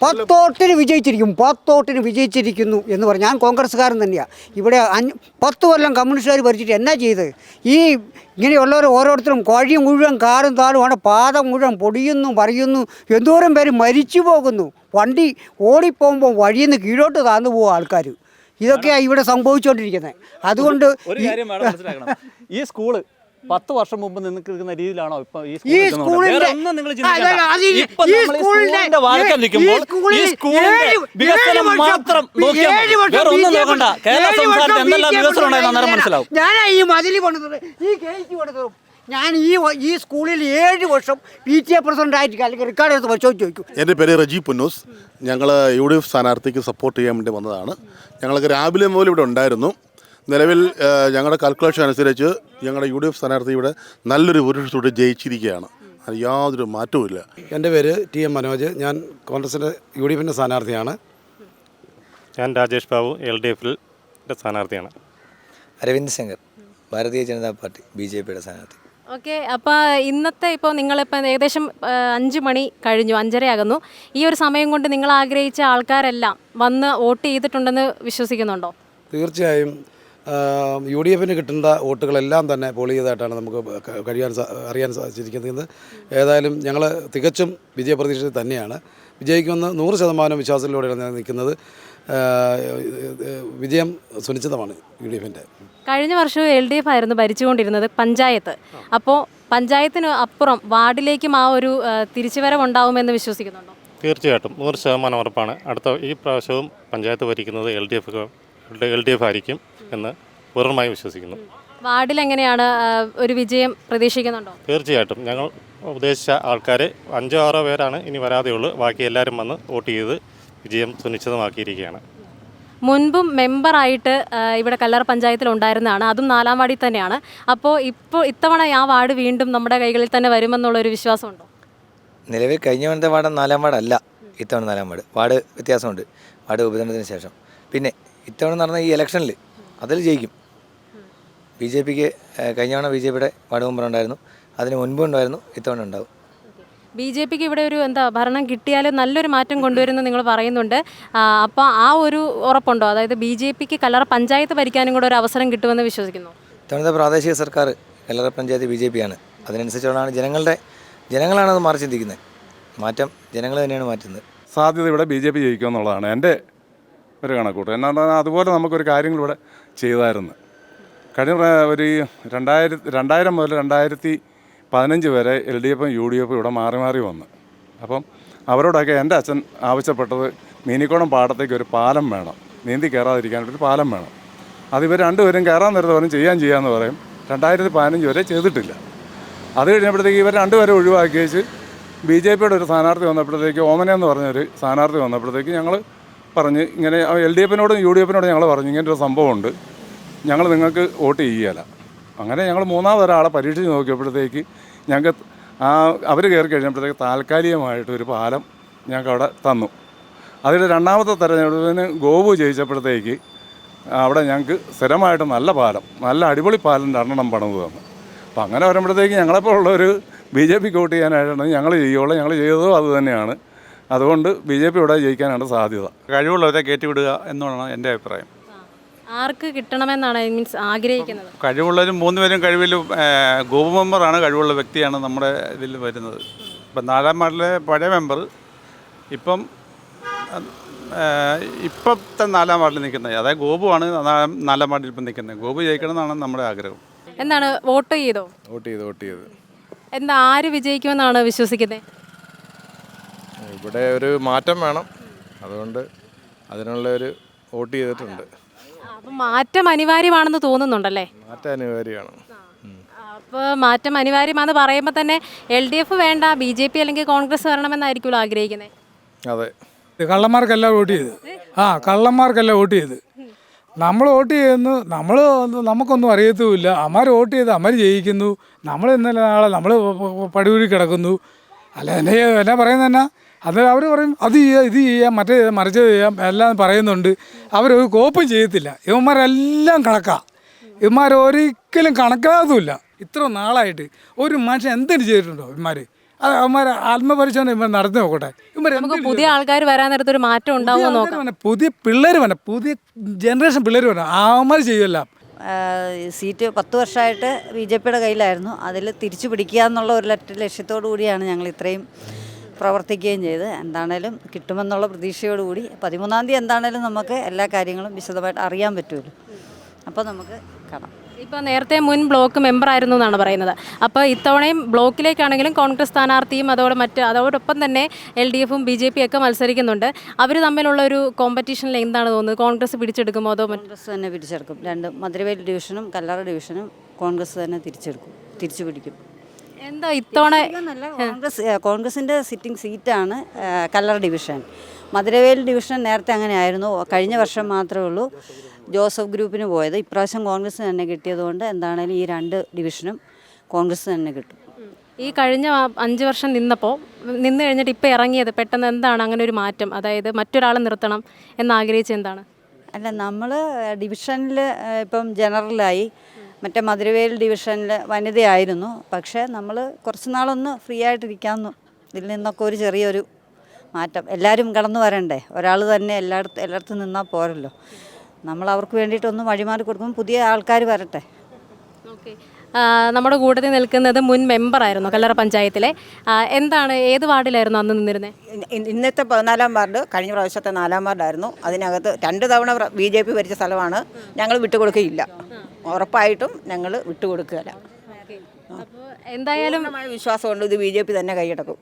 പത്തോട്ടിന് വിജയിച്ചിരിക്കും പത്തോട്ടിന് വിജയിച്ചിരിക്കുന്നു എന്ന് പറഞ്ഞു ഞാൻ കോൺഗ്രസ്സുകാരൻ തന്നെയാണ് ഇവിടെ അഞ്ച് പത്ത് കൊല്ലം കമ്മ്യൂണിസ്റ്റുകാർ ഭരിച്ചിട്ട് എന്നാ ചെയ്ത്? ഈ ഇങ്ങനെയുള്ളവർ ഓരോരുത്തരും കോഴി മുഴുവൻ കാറും താളുമാണ് പാദം മുഴുവൻ പൊടിയുന്നു പറയുന്നു എന്തോരം പേര് മരിച്ചു പോകുന്നു. വണ്ടി ഓടിപ്പോകുമ്പോൾ വഴിയിൽ നിന്ന് കീഴോട്ട് താന്നു പോകും ആൾക്കാർ ഇതൊക്കെയാണ് ഇവിടെ സംഭവിച്ചുകൊണ്ടിരിക്കുന്നത് അതുകൊണ്ട് ഈ സ്കൂൾ പത്ത് വർഷം മുമ്പ് നിൽക്കുന്ന രീതിയിലാണോ ഇപ്പൊ ഈ സ്കൂളിന്റെ- നിൽക്കുമ്പോൾ ഈ സ്കൂളിന്റെ വികസനം ഏഴ് വർഷം- മാത്രം നോക്കിയാൽ വർഷം വേറെ ഒന്നും നോക്കണ്ട. കേരള സംസ്ഥാനത്ത് എന്തെല്ലാം വികസനം അന്നേരം മനസ്സിലാവും. ഞാൻ ഈ മതിൽ പണിതത് ഈ ഗേറ്റ് പണിതതും ഞാൻ ഈ ഈ സ്കൂളിൽ ഏഴ് വർഷം പി ടി എ പ്രസിഡന്റ് ആയിട്ട് അല്ലെങ്കിൽ റെക്കോർഡ് എടുത്ത് പരിശോധിച്ച് ചോദിക്കും. എന്റെ പേര് റജി പുന്നൂസ്. ഞങ്ങൾ യു ഡി എഫ് സ്ഥാനാർത്ഥിക്ക് സപ്പോർട്ട് ചെയ്യാൻ വേണ്ടി വന്നതാണ്. ഞങ്ങൾക്ക് രാവിലെ മുതൽ ഇവിടെ ഉണ്ടായിരുന്നു. നിലവിൽ ഞങ്ങളുടെ കാൽക്കുലേഷൻ അനുസരിച്ച് ഞങ്ങളുടെ യു ഡി എഫ് സ്ഥാനാർത്ഥി ഇവിടെ നല്ലൊരു ഭൂരിപക്ഷത്തോടെ ജയിച്ചിരിക്കുകയാണ്. അത് യാതൊരു മാറ്റവുമില്ല. എന്റെ പേര് ടി എം മനോജ്. ഞാൻ കോൺഗ്രസിന്റെ യു ഡി എഫിന്റെ സ്ഥാനാർത്ഥിയാണ്. ഞാൻ രാജേഷ് ബാബു എൽ ഡി എഫിൽ സ്ഥാനാർത്ഥിയാണ്. അരവിന്ദ് ശങ്കർ ഭാരതീയ ജനതാ പാർട്ടി ബി ജെ പിയുടെ സ്ഥാനാർത്ഥി. ഓക്കെ അപ്പോൾ ഇന്നത്തെ ഇപ്പോൾ നിങ്ങളിപ്പോൾ ഏകദേശം അഞ്ച് മണി കഴിഞ്ഞു അഞ്ചരയാകുന്നു. ഈ ഒരു സമയം കൊണ്ട് നിങ്ങൾ ആഗ്രഹിച്ച ആൾക്കാരെല്ലാം വന്ന് വോട്ട് ചെയ്തിട്ടുണ്ടെന്ന് വിശ്വസിക്കുന്നുണ്ടോ? തീർച്ചയായും യു ഡി എഫിന് കിട്ടേണ്ട വോട്ടുകളെല്ലാം തന്നെ പോൾ ചെയ്തതായിട്ടാണ് നമുക്ക് കഴിയാൻ അറിയാൻ സാധിച്ചിരിക്കുന്നത്. ഏതായാലും ഞങ്ങൾ തികച്ചും വിജയപ്രതീക്ഷയിൽ തന്നെയാണ്. വിജയിക്കുമെന്ന് നൂറ് ശതമാനം വിശ്വാസത്തിലൂടെയാണ് ഞാൻ നിൽക്കുന്നത്. വിജയം സുനിശ്ചിതമാണ് യു ഡി എഫിന്റെ കഴിഞ്ഞ വർഷം എൽ ഡി എഫ് ആയിരുന്നു ഭരിച്ചുകൊണ്ടിരുന്നത് പഞ്ചായത്ത്. അപ്പോൾ പഞ്ചായത്തിന് അപ്പുറം വാർഡിലേക്കും ആ ഒരു തിരിച്ചുവരവുണ്ടാവുമെന്ന് തിരിച്ചുവരവ് ഉണ്ടാവുമെന്ന് വിശ്വസിക്കുന്നുണ്ടോ? തീർച്ചയായിട്ടും. നൂറ് ശതമാനം ഉറപ്പാണ്. അടുത്ത ഈ പ്രാവശ്യവും പഞ്ചായത്ത് ഭരിക്കുന്നത് L D F L D F ആയിരിക്കും. എന്ന് പൂർണമായും വിശ്വസിക്കുന്നു. വാർഡിൽ എങ്ങനെയാണ് ഒരു വിജയം പ്രതീക്ഷിക്കുന്നുണ്ടോ? തീർച്ചയായിട്ടും. ഞങ്ങൾ ഉദ്ദേശിച്ച ആൾക്കാരെ അഞ്ചോ ആറോ പേരാണ് ഇനി വരാതെയുള്ളൂ. ബാക്കി എല്ലാവരും വന്ന് വോട്ട് ചെയ്ത് വിജയം സുനിശ്ചിതമാക്കിയിരിക്കുകയാണ്. മുൻപും മെമ്പറായിട്ട് ഇവിടെ കല്ലറ പഞ്ചായത്തിൽ ഉണ്ടായിരുന്നതാണ് അതും നാലാം വാർഡിൽ തന്നെയാണ്. അപ്പോൾ ഇപ്പോൾ ഇത്തവണ ആ വാർഡ് വീണ്ടും നമ്മുടെ കൈകളിൽ തന്നെ വരുമെന്നുള്ള വരുമെന്നുള്ളൊരു വിശ്വാസമുണ്ടോ? നിലവിൽ കഴിഞ്ഞ വന്നത്തെ വാർഡ് നാലാം വാർഡല്ല. ഇത്തവണ നാലാം വാർഡ്. വാർഡ് വ്യത്യാസമുണ്ട്. വാർഡ് ഉപതെരഞ്ഞെടുപ്പിന് ശേഷം. പിന്നെ ഇത്തവണ നടന്ന ഈ ഇലക്ഷനിൽ അതിൽ ജയിക്കും. ബി ജെ പിക്ക് കഴിഞ്ഞ തവണ ബി ജെ പിയുടെ വാർഡ് മെമ്പർ ഉണ്ടായിരുന്നു അതിന് മുൻപ് ഉണ്ടായിരുന്നു ഇത്തവണ ഉണ്ടാവും. ബി ജെ പിക്ക് ഇവിടെ ഒരു എന്താ ഭരണം കിട്ടിയാൽ നല്ലൊരു മാറ്റം കൊണ്ടുവരുമെന്ന് നിങ്ങൾ പറയുന്നുണ്ട്. അപ്പോൾ ആ ഒരു ഉറപ്പുണ്ടോ? അതായത് ബി ജെ പിക്ക് കല്ലറ പഞ്ചായത്ത് ഭരിക്കാനും കൂടെ ഒരു അവസരം കിട്ടുമെന്ന് വിശ്വസിക്കുന്നു. ഇത്തവണത്തെ പ്രാദേശിക സർക്കാർ Kallara panchayat B J P ആണ് അതിനനുസരിച്ചുള്ളതാണ് ജനങ്ങളുടെ ജനങ്ങളാണ് അത് മാറി ചിന്തിക്കുന്നത്. മാറ്റം ജനങ്ങൾ തന്നെയാണ് മാറ്റുന്നത്. സാധ്യത ഇവിടെ ബി ജെ പി ജയിക്കുമെന്നുള്ളതാണ് എന്റെ ഒരു കണക്കൂട്ട് എന്നാ പറഞ്ഞാൽ അതുപോലെ നമുക്കൊരു കാര്യങ്ങൾ ഇവിടെ ചെയ്തായിരുന്നു. കഴിഞ്ഞ ഒരു രണ്ടായിരത്തി രണ്ടായിരം മുതൽ രണ്ടായിരത്തി പതിനഞ്ച് വരെ എൽ ഡി എഫും യു ഡി എഫും ഇവിടെ മാറി മാറി വന്നു. അപ്പം അവരോടൊക്കെ എന്റെ അച്ഛൻ ആവശ്യപ്പെട്ടത് മീനിക്കോണം പാടത്തേക്ക് ഒരു പാലം വേണം. നീന്തി കയറാതിരിക്കാൻ ഒരു പാലം വേണം. അത് ഇവർ രണ്ടുപേരും കയറാൻ നേരത്തെ പറയും ചെയ്യാൻ ചെയ്യാമെന്ന് പറയും. രണ്ടായിരത്തി പതിനഞ്ച് വരെ ചെയ്തിട്ടില്ല. അത് കഴിഞ്ഞപ്പോഴത്തേക്ക് ഇവർ രണ്ടുപേരെ ഒഴിവാക്കി വെച്ച് ബി ജെ പിയുടെ ഒരു സ്ഥാനാർത്ഥി വന്നപ്പോഴത്തേക്ക് ഓമന എന്ന് പറഞ്ഞൊരു സ്ഥാനാർത്ഥി വന്നപ്പോഴത്തേക്ക് ഞങ്ങൾ പറഞ്ഞ് ഇങ്ങനെ എൽ ഡി എഫിനോടും യു ഡി എഫിനോടും ഞങ്ങൾ പറഞ്ഞു ഇങ്ങനെ ഒരു സംഭവമുണ്ട്. ഞങ്ങൾ നിങ്ങൾക്ക് വോട്ട് ചെയ്യുകയില്ല അങ്ങനെ ഞങ്ങൾ മൂന്നാമത് ഒരാളെ പരീക്ഷിച്ച് നോക്കിയപ്പോഴത്തേക്ക് ഞങ്ങൾക്ക് ആ അവർ കയറി കഴിഞ്ഞപ്പോഴത്തേക്ക് താൽക്കാലികമായിട്ട് ഒരു പാലം ഞങ്ങൾക്ക് അവിടെ തന്നു. അതിൽ രണ്ടാമത്തെ തെരഞ്ഞെടുപ്പിന് ഗോപു ജയിച്ചപ്പോഴത്തേക്ക് അവിടെ ഞങ്ങൾക്ക് സ്ഥിരമായിട്ട് നല്ല പാലം നല്ല അടിപൊളി പാലം രണ്ടെണ്ണം പണിത് തന്നു. അപ്പം അങ്ങനെ വരുമ്പോഴത്തേക്ക് ഞങ്ങളെപ്പോലുള്ളൊരു ബി ജെ പിക്ക് വോട്ട് ചെയ്യാനായിട്ടാണ് ഞങ്ങൾ ചെയ്യുള്ളൂ. ഞങ്ങൾ ചെയ്തതും അത് തന്നെയാണ്. അതുകൊണ്ട് ബി ജെ പി ഇവിടെ ജയിക്കാനാണ് സാധ്യത. കഴിവുള്ളവരെ കയറ്റിവിടുക എന്നുള്ളതാണ് എന്റെ അഭിപ്രായം. ആർക്ക് കിട്ടണമെന്നാണ് മീൻസ് ആഗ്രഹിക്കുന്നത്? കഴിവുള്ളവരും മൂന്ന് പേരും കഴിവിലും ഗോപു മെമ്പറാണ് കഴിവുള്ള വ്യക്തിയാണ് നമ്മുടെ ഇതിൽ വരുന്നത്. ഇപ്പം നാലാം വാർഡിലെ പഴയ മെമ്പർ ഇപ്പം ഇപ്പത്തെ ഇപ്പോഴത്തെ നാലാം വാർഡിൽ നിൽക്കുന്നത് അതായത് ഗോപുവാണ് നാലാം നാലാം വാർഡിൽ ഇപ്പം നിൽക്കുന്നത്. ഗോപു ജയിക്കണം എന്നാണ് നമ്മുടെ ആഗ്രഹം. എന്താണ് വോട്ട് ചെയ്തോ? വോട്ട് ചെയ്തു വോട്ട് ചെയ്തു. എന്താ ആര് വിജയിക്കുമെന്നാണ് വിശ്വസിക്കുന്നത് ഇവിടെ ഒരു മാറ്റം വേണം. അതുകൊണ്ട് അതിനുള്ള ഒരു വോട്ട് ചെയ്തിട്ടുണ്ട്. അപ്പം മാറ്റം അനിവാര്യമാണെന്ന് തോന്നുന്നുണ്ടല്ലേ? മാറ്റം അനിവാര്യമാണ്. അപ്പോൾ മാറ്റം അനിവാര്യമാണെന്ന് പറയുമ്പോൾ തന്നെ എൽ ഡി എഫ് വേണ്ട ബി ജെ പി അല്ലെങ്കിൽ കോൺഗ്രസ് വരണമെന്നായിരിക്കുമല്ലോ ആഗ്രഹിക്കുന്നത് അതെ. കള്ളന്മാർക്കല്ല വോട്ട് ചെയ്ത്. ആ കള്ളന്മാർക്കല്ല വോട്ട് ചെയ്ത്. നമ്മൾ വോട്ട് ചെയ്യുന്നു നമ്മൾ നമുക്കൊന്നും അറിയത്തുമില്ല. അമാർ വോട്ട് ചെയ്ത് അമ്മാർ ജയിക്കുന്നു. നമ്മൾ ഇന്നലെ നാളെ നമ്മൾ പടികൂടി കിടക്കുന്നു. അല്ല എന്നെ എന്നാ പറയുന്നത് എന്നാ അത് അവർ പറയും അത് ചെയ്യാം ഇത് ചെയ്യാം മറ്റേ ചെയ്യാം മറിച്ചത് ചെയ്യാം എല്ലാം പറയുന്നുണ്ട്. അവരൊരു കോപ്പും ചെയ്യത്തില്ല. ഇവന്മാരെല്ലാം കണക്കാ. ഇവന്മാർ ഒരിക്കലും കണക്കാതുമില്ല. ഇത്ര നാളായിട്ട് ഒരു മനുഷ്യൻ എന്തിനു ചെയ്തിട്ടുണ്ടോ ഇവന്മാർ അത് അവന്മാർ ആത്മപരിശോധന ഇവർ നടന്നു നോക്കട്ടെ. പുതിയ ആൾക്കാർ വരാൻ നേരത്ത് ഒരു മാറ്റം ഉണ്ടാവുമോ നോക്കാം. പുതിയ പിള്ളേർ വന്നെ പുതിയ ജനറേഷൻ പിള്ളേർ വന്നെ അവന്മാർ ചെയ്യുമല്ല. സീറ്റ് പത്ത് വർഷമായിട്ട് ബി ജെ പിയുടെ കയ്യിലായിരുന്നു. അതിൽ തിരിച്ചു പിടിക്കുക എന്നുള്ള ഒരു ലക്ഷ്യത്തോടു കൂടിയാണ് ഞങ്ങൾ ഇത്രയും പ്രവർത്തിക്കുകയും ചെയ്ത് എന്താണേലും കിട്ടുമെന്നുള്ള പ്രതീക്ഷയോടുകൂടി പതിമൂന്നാം തീയതി എന്താണേലും നമുക്ക് എല്ലാ കാര്യങ്ങളും വിശദമായിട്ട് അറിയാൻ പറ്റുമല്ലോ. അപ്പോൾ നമുക്ക് കാണാം. ഇപ്പോൾ നേരത്തെ മുൻ ബ്ലോക്ക് മെമ്പർ ആയിരുന്നു എന്നാണ് പറയുന്നത്. അപ്പോൾ ഇത്തവണയും ബ്ലോക്കിലേക്കാണെങ്കിലും കോൺഗ്രസ് സ്ഥാനാർത്ഥിയും അതോടെ മറ്റ് അതോടൊപ്പം തന്നെ എൽ ഡി എഫും ബി ജെ പി ഒക്കെ മത്സരിക്കുന്നുണ്ട്. അവർ തമ്മിലുള്ള ഒരു കോമ്പറ്റീഷനിൽ എന്താണ് തോന്നുന്നത്? കോൺഗ്രസ് പിടിച്ചെടുക്കുമോ അതോ കോൺഗ്രസ് തന്നെ പിടിച്ചെടുക്കും. രണ്ട് മധുരവേൽ ഡിവിഷനും കല്ലറ ഡിവിഷനും കോൺഗ്രസ് തന്നെ തിരിച്ചെടുക്കും. തിരിച്ചു പിടിക്കും എന്താ ഇത്തവണ കോൺഗ്രസ് കോൺഗ്രസിന്റെ സിറ്റിംഗ് സീറ്റാണ് കല്ലറ ഡിവിഷൻ. മധുരവേലി ഡിവിഷൻ നേരത്തെ അങ്ങനെ ആയിരുന്നു കഴിഞ്ഞ വർഷം മാത്രമേ ഉള്ളൂ ജോസഫ് ഗ്രൂപ്പിന് പോയത്. ഇപ്രാവശ്യം കോൺഗ്രസ് തന്നെ കിട്ടിയതുകൊണ്ട് എന്താണേലും ഈ രണ്ട് ഡിവിഷനും കോൺഗ്രസ് തന്നെ കിട്ടും. ഈ കഴിഞ്ഞ അഞ്ച് വർഷം നിന്നപ്പോൾ നിന്ന് കഴിഞ്ഞിട്ട് ഇപ്പോൾ ഇറങ്ങിയത് പെട്ടെന്ന് എന്താണ് അങ്ങനെ ഒരു മാറ്റം? അതായത് മറ്റൊരാളെ നിർത്തണം എന്നാഗ്രഹിച്ചത് എന്താണ്? അല്ല നമ്മൾ ഡിവിഷനിൽ ഇപ്പം ജനറലായി മറ്റേ മധുരവേൽ ഡിവിഷനിൽ വനിതയായിരുന്നു. പക്ഷേ നമ്മൾ കുറച്ച് നാളൊന്ന് ഫ്രീ ആയിട്ടിരിക്കാമെന്നു ഇതിൽ നിന്നൊക്കെ ഒരു ചെറിയൊരു മാറ്റം. എല്ലാവരും കടന്നു വരണ്ടേ? ഒരാൾ തന്നെ എല്ലായിടത്തും എല്ലായിടത്തും നിന്നാൽ പോരല്ലോ. നമ്മൾ അവർക്ക് വേണ്ടിയിട്ടൊന്ന് വഴിമാറി കൊടുക്കുമ്പോൾ പുതിയ ആൾക്കാർ വരട്ടെ. ഓക്കെ. നമ്മുടെ കൂടെ നിൽക്കുന്നത് മുൻ മെമ്പർ ആയിരുന്നു കല്ലറ പഞ്ചായത്തിലെ. എന്താണ് ഏത് വാർഡിലായിരുന്നു അന്ന് നിന്നിരുന്നത് ഇന്നത്തെ പതിനാലാം വാർഡ് കഴിഞ്ഞ പ്രാവശ്യത്തെ നാലാം വാർഡായിരുന്നു. അതിനകത്ത് രണ്ട് തവണ ബി ജെ പി ഭരിച്ച സ്ഥലമാണ് ഞങ്ങൾ വിട്ടുകൊടുക്കുകയില്ല ഉറപ്പായിട്ടും ഞങ്ങൾ വിട്ടുകൊടുക്കുകയില്ല. എന്തായാലും പൂർണമായ വിശ്വാസമുണ്ട് ഇത് ബി ജെ പി തന്നെ കൈയടക്കും.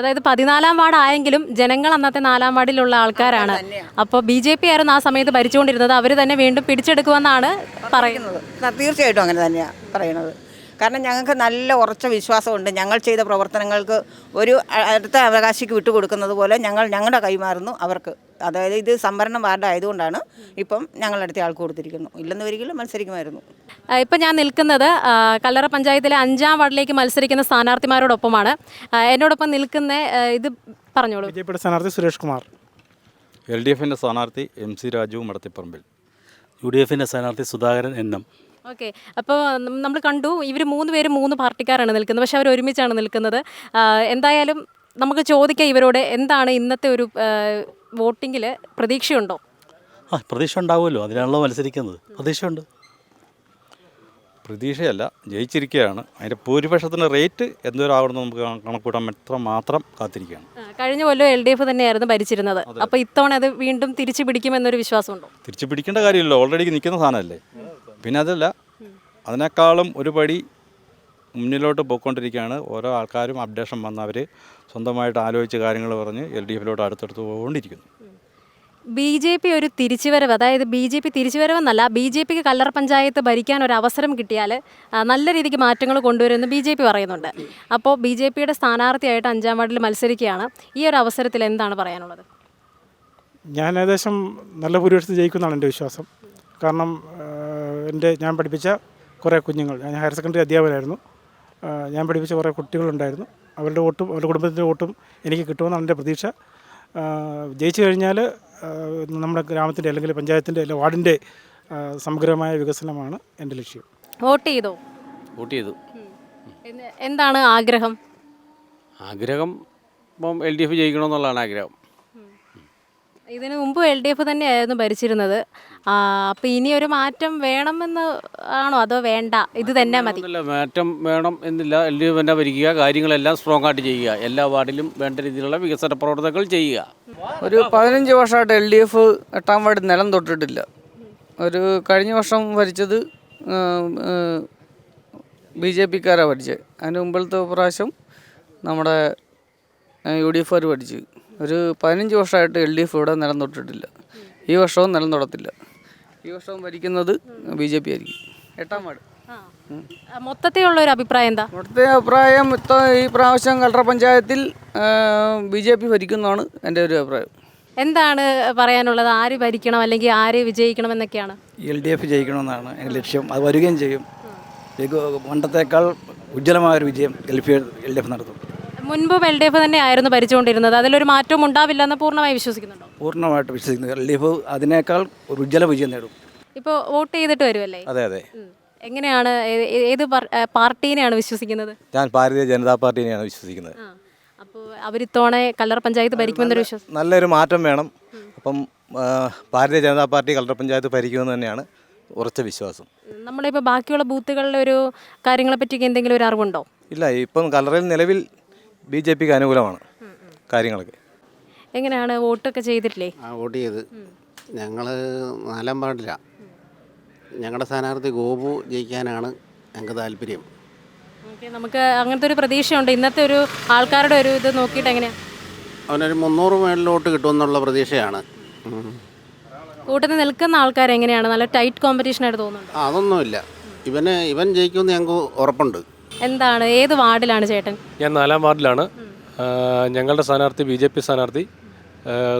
അതായത് പതിനാലാം വാർഡ് ആയെങ്കിലും ജനങ്ങൾ അന്നത്തെ നാലാം വാർഡിലുള്ള ആൾക്കാരാണ്. അപ്പോൾ ബി ജെ പി ആയിരുന്നു ആ സമയത്ത് ഭരിച്ചുകൊണ്ടിരുന്നത്. അവർ തന്നെ വീണ്ടും പിടിച്ചെടുക്കുമെന്നാണ് പറയുന്നത്. തീർച്ചയായിട്ടും അങ്ങനെ തന്നെയാണ് പറയുന്നത്. കാരണം ഞങ്ങൾക്ക് നല്ല ഉറച്ച വിശ്വാസമുണ്ട്. ഞങ്ങൾ ചെയ്ത പ്രവർത്തനങ്ങൾക്ക് ഒരു അടുത്ത അവകാശിക്ക് വിട്ടുകൊടുക്കുന്നത് പോലെ ഞങ്ങൾ ഞങ്ങളുടെ കൈമാറുന്നു അവർക്ക്. അതായത് ഇത് സംവരണം വാർഡ് ആയതുകൊണ്ടാണ് ഇപ്പം ഞങ്ങളടുത്ത ആൾക്ക് കൊടുത്തിരിക്കുന്നു. ഇല്ലെന്ന് ഒരിക്കലും മത്സരിക്കുമായിരുന്നു. ഇപ്പം ഞാൻ നിൽക്കുന്നത് കല്ലറ പഞ്ചായത്തിലെ അഞ്ചാം വാർഡിലേക്ക് മത്സരിക്കുന്ന സ്ഥാനാർത്ഥിമാരോടൊപ്പമാണ്. എന്നോടൊപ്പം നിൽക്കുന്ന ഇത് പറഞ്ഞോളൂ. ബിജെപിയുടെ സ്ഥാനാർത്ഥി സുരേഷ് കുമാർ. എൽ ഡി എഫിന്റെ സ്ഥാനാർത്ഥി M C Raju Madathipparambil. U D എഫിന്റെ സ്ഥാനാർത്ഥി സുധാകരൻ എൻ എം ഓക്കെ. അപ്പോൾ നമ്മൾ കണ്ടു ഇവർ മൂന്ന് പേരും മൂന്ന് പാർട്ടിക്കാരാണ് നിൽക്കുന്നത്. പക്ഷെ അവർ ഒരുമിച്ചാണ് നിൽക്കുന്നത്. എന്തായാലും നമുക്ക് ചോദിക്കാം ഇവരോട് എന്താണ് ഇന്നത്തെ ഒരു വോട്ടിങ്ങിൽ പ്രതീക്ഷയുണ്ടോ? ആ പ്രതീക്ഷ ഉണ്ടാവുമല്ലോ അതിനാണല്ലോ മത്സരിക്കുന്നത്. പ്രതീക്ഷയുണ്ട്? പ്രതീക്ഷയല്ല. ജയിച്ചിരിക്കുകയാണ്. അതിന്റെ ഭൂരിപക്ഷത്തിന്റെ റേറ്റ് എന്തോരാവണമെന്ന് നമുക്ക് കണ- കണക്കൂട്ടാൻ എത്ര മാത്രം കാത്തിരിക്കുകയാണ്. കഴിഞ്ഞ കൊല്ലം എൽ ഡി എഫ് തന്നെയായിരുന്നു ഭരിച്ചിരുന്നത്. അപ്പോൾ ഇത്തവണ അത് വീണ്ടും തിരിച്ചു പിടിക്കുമെന്നൊരു വിശ്വാസമുണ്ടോ? തിരിച്ചു പിടിക്കേണ്ട കാര്യമില്ല ഓൾറെഡി നിൽക്കുന്ന സാധനമല്ലേ? പിന്നെ അതല്ല അതിനേക്കാളും ഒരു പടി മുന്നിലോട്ട് പോയിക്കൊണ്ടിരിക്കുകയാണ്. ഓരോ ആൾക്കാരും അപ്ഡേഷൻ വന്ന് അവർ സ്വന്തമായിട്ട് ആലോചിച്ച് കാര്യങ്ങൾ പറഞ്ഞ് എൽ ഡി എഫിലോട്ട് അടുത്തടുത്ത് പോകൊണ്ടിരിക്കുന്നു ബി ജെ പി ഒരു തിരിച്ചുവരവ് അതായത് ബി ജെ പി തിരിച്ചുവരവെന്നല്ല ബി ജെ പിക്ക് കല്ലറ പഞ്ചായത്ത് ഭരിക്കാൻ ഒരു അവസരം കിട്ടിയാൽ നല്ല രീതിക്ക് മാറ്റങ്ങൾ കൊണ്ടുവരുമെന്ന് ബി ജെ പി പറയുന്നുണ്ട്. അപ്പോൾ ബി ജെ പിയുടെ സ്ഥാനാർത്ഥിയായിട്ട് അഞ്ചാം വാർഡിൽ മത്സരിക്കുകയാണ്. ഈ ഒരു അവസരത്തിൽ എന്താണ് പറയാനുള്ളത്? ഞാൻ ഏകദേശം നല്ല ഭൂരിപക്ഷത്തിൽ ജയിക്കുന്നതാണ് എന്റെ വിശ്വാസം. കാരണം എന്റെ ഞാൻ പഠിപ്പിച്ച കുറേ കുഞ്ഞുങ്ങൾ ഞാൻ ഹയർ സെക്കൻഡറി അധ്യാപകനായിരുന്നു. ഞാൻ പഠിപ്പിച്ച കുറേ കുട്ടികളുണ്ടായിരുന്നു. അവരുടെ വോട്ടും അവരുടെ കുടുംബത്തിന്റെ വോട്ടും എനിക്ക് കിട്ടുമെന്നാണ് എന്റെ പ്രതീക്ഷ. ജയിച്ചു കഴിഞ്ഞാൽ നമ്മുടെ ഗ്രാമത്തിന്റെ അല്ലെങ്കിൽ പഞ്ചായത്തിന്റെ അല്ലെങ്കിൽ വാർഡിന്റെ സമഗ്രമായ വികസനമാണ് എന്റെ ലക്ഷ്യം. വോട്ട് ചെയ്തോ? വോട്ട് ചെയ്തു. എന്താണ് ആഗ്രഹം? ആഗ്രഹം ഇപ്പം എൽ ഡി എഫ് ജയിക്കണമെന്നുള്ളതാണ് ആഗ്രഹം. ഇതിനു മുമ്പ് എൽ ഡി എഫ് തന്നെയായിരുന്നു ഭരിച്ചിരുന്നത്. അപ്പോൾ ഇനി ഒരു മാറ്റം വേണമെന്ന് ആണോ അതോ വേണ്ട? ഇത് തന്നെ മതി. മാറ്റം വേണം എന്നില്ല. എൽ ഡി എഫ് തന്നെ ഭരിക്കുക കാര്യങ്ങളെല്ലാം സ്ട്രോങ് ആയിട്ട് ചെയ്യുക. എല്ലാ വാർഡിലും വേണ്ട രീതിയിലുള്ള വികസന പ്രവർത്തനങ്ങൾ ചെയ്യുക. ഒരു പതിനഞ്ച് വർഷമായിട്ട് എൽ ഡി എഫ് എട്ടാം വാർഡ് നിലം തൊട്ടിട്ടില്ല. ഒരു കഴിഞ്ഞ വർഷം ഭരിച്ചത് ബി ജെ പിക്കാരാണ് പഠിച്ചത് അതിന് മുമ്പിലത്തെ പ്രാവശ്യം നമ്മുടെ യു ഡി എഫുകാർ പഠിച്ച് ഒരു പതിനഞ്ച് വർഷമായിട്ട് എൽ ഡി എഫ് ഇവിടെ നിലം തൊട്ടിട്ടില്ല ഈ വർഷവും നിലം തൊടത്തില്ല ഈ വർഷവും ഭരിക്കുന്നത് ബി ജെ പി ആയിരിക്കും. എട്ടാം വാർഡ്. മൊത്തത്തിലുള്ള ഒരു അഭിപ്രായം എന്താ? മൊത്തത്തെ അഭിപ്രായം ഇത്ത ഈ പ്രാവശ്യം കലറ പഞ്ചായത്തിൽ ബി ജെ പി ഭരിക്കുന്നതാണ് എന്റെ ഒരു അഭിപ്രായം. എന്താണ് പറയാനുള്ളത്? ആര് ഭരിക്കണം അല്ലെങ്കിൽ ആര് വിജയിക്കണം എന്നൊക്കെയാണ്? എൽ ഡി എഫ് ജയിക്കണമെന്നാണ് എന്റെ ലക്ഷ്യം. അത് വരികയും ചെയ്യും. പണ്ടത്തേക്കാൾ ഉജ്ജ്വലമായ ഒരു വിജയം L P L D F നടത്തും. മുൻപും എൽ ഡി എഫ് തന്നെ ആയിരുന്നു ഭരിച്ചുകൊണ്ടിരുന്നത്. അതിലൊരു മാറ്റവും ഉണ്ടാവില്ല എന്ന് പൂർണമായി വിശ്വസിക്കുന്നുണ്ടോ? പൂർണമായിട്ട് വിശ്വസിക്കുന്നു. എൽ ഡി എഫ് അതിനേക്കാൾ ഒരു ഉജ്ജ്വല വിജയം നേടും. ഇപ്പോൾ വോട്ട് ചെയ്തിട്ട് വരുമല്ലേ അതെ അതെ. എങ്ങനെയാണ് ഏത് പാർ- പാർട്ടീനെയാണ് വിശ്വസിക്കുന്നത്? ഞാൻ ഭാരതീയ ജനതാ പാർട്ടിനെയാണ് വിശ്വസിക്കുന്നത്. അപ്പോൾ അവരിത്തവണ കല്ലറ പഞ്ചായത്ത് ഭരിക്കുമെന്നൊരു വിശ്വാസം. നല്ലൊരു മാറ്റം വേണം. അപ്പം ഭാരതീയ ജനതാ പാർട്ടി കല്ലറ പഞ്ചായത്ത് ഭരിക്കുമെന്ന് തന്നെയാണ് ഉറച്ച വിശ്വാസം. നമ്മളിപ്പോൾ ബാക്കിയുള്ള ബൂത്തുകളിലെ ഒരു കാര്യങ്ങളെ പറ്റിയൊക്കെ എന്തെങ്കിലും ഒരു അറിവുണ്ടോ? ഇല്ല ഇപ്പം കല്ലറയിൽ നിലവിൽ ബി ജെ പിക്ക് അനുകൂലമാണ് കാര്യങ്ങളൊക്കെ. എങ്ങനെയാണ് വോട്ടൊക്കെ ചെയ്തിട്ടില്ലേ? ആ വോട്ട് ചെയ്ത്. ഞങ്ങൾ നാലാം പാടില്ല ഞങ്ങളുടെ സ്ഥാനാർത്ഥി ഗോപു ജയിക്കാനാണ് ഞങ്ങൾക്ക് താല്പര്യം. ഓക്കെ നമുക്ക് അങ്ങനത്തെ ഒരു പ്രതീക്ഷയുണ്ട്. ഇന്നത്തെ ഒരു ആൾക്കാരുടെ ഒരു ഇത് നോക്കിയിട്ട് എങ്ങനെയാണ് അവനൊരു മുന്നൂറ് മേളിലോട്ട് കിട്ടുമെന്നുള്ള പ്രതീക്ഷയാണ്. കൂട്ടത്തിൽ നിൽക്കുന്ന ആൾക്കാർ എങ്ങനെയാണ് നല്ല ടൈറ്റ് കോമ്പറ്റീഷൻ ആയിട്ട് തോന്നുന്നുണ്ട്? ആ, അതൊന്നുമില്ല. ഇവന് ഇവൻ ജയിക്കുമെന്ന് ഞങ്ങൾക്ക് ഉറപ്പുണ്ട്. എന്താണ് ഏത് വാർഡിലാണ് ചേട്ടൻ? ഞാൻ നാലാം വാർഡിലാണ്. ഞങ്ങളുടെ സ്ഥാനാർത്ഥി ബി ജെ പി സ്ഥാനാർത്ഥി